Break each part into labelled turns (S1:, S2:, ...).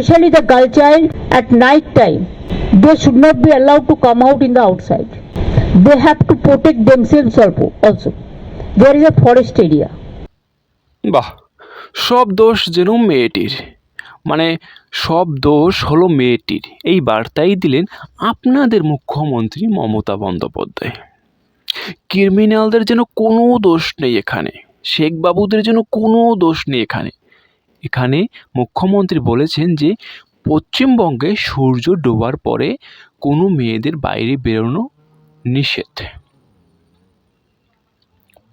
S1: especially the girl child at night time they should not be allowed to come out in the outside they have to protect themselves also there is a forest area
S2: বাহ সব দোষ যেন মেয়েটির মানে সব দোষ হলো মেয়েটির এই বার্তাই দিলেন আপনাদের মুখ্যমন্ত্রী মমতা বন্দ্যোপাধ্যায় ক্রিমিনালদের যেন কোনো দোষ নেই এখানে শেখ বাবুদের যেন কোনো দোষ নেই এখানে এখানে মুখ্যমন্ত্রী বলেছেন যে, পশ্চিমবঙ্গে সূর্য ডোবার পরে কোনো মেয়েদের বাইরে বেরোনো নিষেধ।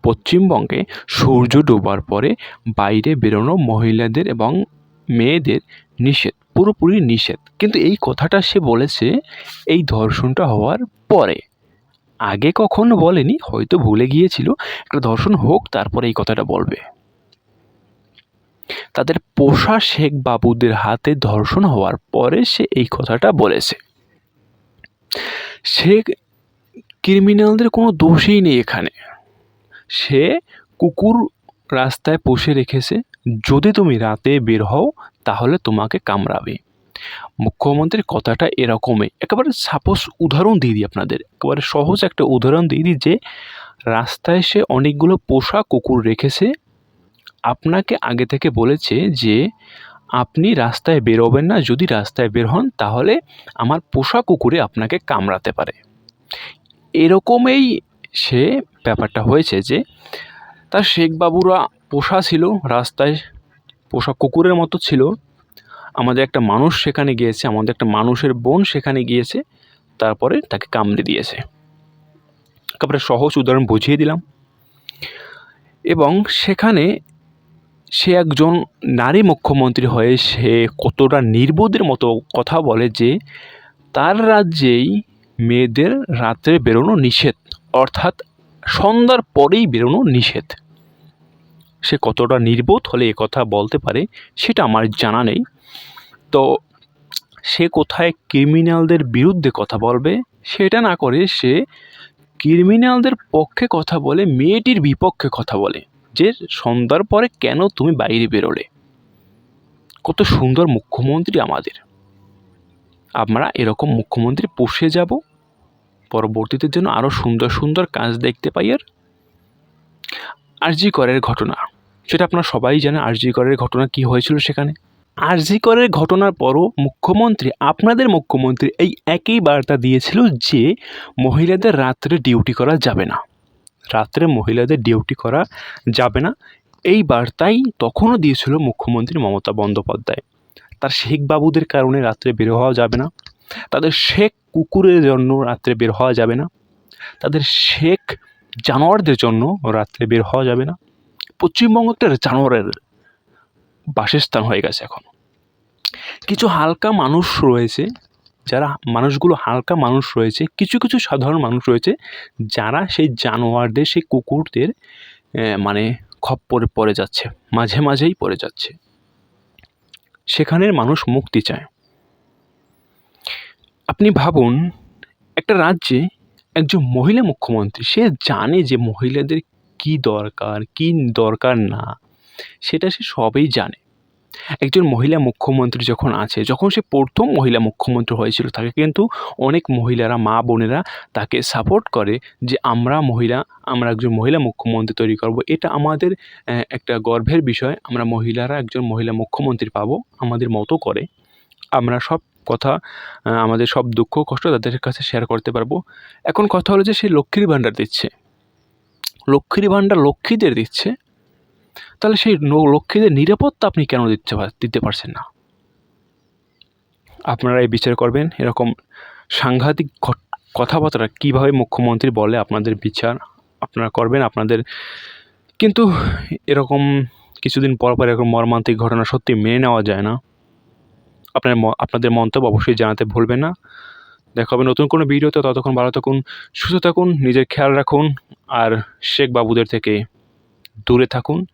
S2: পশ্চিমবঙ্গে সূর্য ডোবার পরে বাইরে বেরোনো মহিলাদের এবং মেয়েদের নিষেধ, পুরোপুরি নিষেধ। কিন্তু এই কথাটা সে বলেছে এই ধর্ষণটা হওয়ার পরে। আগে কখনো বলেনি, হয়তো ভুলে গিয়েছিল। একটা ধর্ষণ হোক, তারপরে এই কথাটা বলবে। তাদের পোষা শেখ বাবুদের হাতে ধর্ষণ হওয়ার পরে সে এই কথাটা বলেছে। সে ক্রিমিনালদের কোনো দোষই নেই এখানে। সে কুকুর রাস্তায় পুষে রেখেছে। যদি তুমি রাতে বের হও, তাহলে তোমাকে কামড়াবে। মুখ্যমন্ত্রীর কথাটা এরকমই। একেবারে সাপোজ উদাহরণ দিয়ে দিই আপনাদের। একেবারে সহজ একটা উদাহরণ দিয়ে দিই যে, রাস্তায় সে অনেকগুলো পোষা কুকুর রেখেছে। আপনাকে আগে থেকে বলেছে যে, আপনি রাস্তায় বেরোবেন না। যদি রাস্তায় বের হন, তাহলে আমার পোষা কুকুরে আপনাকে কামড়াতে পারে। এরকমই সে ব্যাপারটা হয়েছে যে, তার শেখ বাবুরা পোষা ছিল, রাস্তায় পোষা কুকুরের মতো ছিল। আমাদের একটা মানুষ সেখানে গিয়েছে, আমাদের একটা মানুষের বোন সেখানে গিয়েছে, তারপরে তাকে কামড়ে দিয়েছে। তারপরে সহজ উদাহরণ বুঝিয়ে দিলাম। এবং সেখানে সে একজন নারী মুখ্যমন্ত্রী হয়ে সে কতটা নির্বোধের মতো কথা বলে যে তার রাজ্যেই মেয়েদের রাত্রে বেরোনো নিষেধ, অর্থাৎ সন্ধ্যার পরেই বেরোনো নিষেধ। সে কতটা নির্বোধ হলে কথা বলতে পারে সেটা আমার জানা নেই। তো সে কোথায় ক্রিমিনালদের বিরুদ্ধে কথা বলবে সেটা না করে সে ক্রিমিনালদের পক্ষে কথা বলে, মেয়েটির বিপক্ষে কথা বলে। যে সন্ধ্যার পরে কেন তুমি বাইরে বেরোলে? কত সুন্দর মুখ্যমন্ত্রী আমাদের। আমরা এরকম মুখ্যমন্ত্রী পুষে যাব, পরবর্তীতে যেন আরও সুন্দর সুন্দর কাজ দেখতে পাই আর? আরজি করের ঘটনা, সেটা আপনারা সবাই জানেন আরজি করের ঘটনা কি হয়েছিল সেখানে? আরজি করের ঘটনার পরও মুখ্যমন্ত্রী, আপনাদের মুখ্যমন্ত্রী এই একই বার্তা দিয়েছিল যে মহিলাদের রাত্রে ডিউটি করা যাবে না। রাত্রে মহিলাদের ডিউটি করা যাবে না। এই বার্তাই তখনও দিয়েছিল মুখ্যমন্ত্রী মমতা বন্দ্যোপাধ্যায়। তার শেখ বাবুদের কারণে রাত্রে বের হওয়া যাবে না। তাদের শেখ কুকুরের জন্য রাত্রে বের হওয়া যাবে না। তাদের শেখ জানোয়ারদের জন্য রাত্রে বের হওয়া যাবে না। পশ্চিমবঙ্গ একটা জানোয়ারের বাসস্থান হয়ে গেছে এখন। কিছু হালকা মানুষ রয়েছে যারা মানুষগুলো হালকা মানুষ রয়েছে, কিছু কিছু সাধারণ মানুষ রয়েছে, যারা সেই জানোয়ারদের, সেই কুকুরদের মানে খপ্পরে পড়ে যাচ্ছে, মাঝে মাঝেই পড়ে যাচ্ছে। সেখানের মানুষ মুক্তি চায়। আপনি ভাবুন, একটা রাজ্যে একজন মহিলা মুখ্যমন্ত্রী, সে জানে যে মহিলাদের কি দরকার কি দরকার না, সেটা সে সবই জানে। একজন মহিলা মুখ্যমন্ত্রী যখন আছে, যখন সে প্রথম মহিলা মুখ্যমন্ত্রী হয়েছিল, তাকে কিন্তু অনেক মহিলারা, মা বোনেরা তাকে সাপোর্ট করে যে আমরা মহিলা, আমরা একজন মহিলা মুখ্যমন্ত্রী তৈরি করব। এটা আমাদের একটা গর্বের বিষয়। আমরা মহিলারা একজন মহিলা মুখ্যমন্ত্রী পাবো, আমাদের মতো করে। আমরা সব কথা আমাদের সব দুঃখ, কষ্ট তাদের কাছে শেয়ার করতে পারব। এখন কথা হলো যে সে লক্ষ্মীর ভাণ্ডার দিচ্ছে। লক্ষ্মীর ভাণ্ডার লক্ষ্মীদের দিচ্ছে। তাহলে সেই লক্ষ্মীদের নিরাপত্তা আপনি কেন দিতে দিতে পারছেন না? আপনারা এই বিচার করবেন, এরকম সাংঘাতিক কথাবার্তা কীভাবে মুখ্যমন্ত্রী বলে আপনাদের বিচার আপনারা করবেন, আপনাদের কিন্তু এরকম কিছুদিন পর পর এরকম মর্মান্তিক ঘটনা সত্যি মেনে নেওয়া যায় না। আপনার আপনাদের মন্তব্য অবশ্যই জানাতে ভুলবেন না। দেখা হবে নতুন কোনো ভিডিওতে, ততক্ষণ ভালো থাকুন, সুস্থ থাকুন, নিজের খেয়াল রাখুন, আর শেখ বাবুদের থেকে দূরে থাকুন।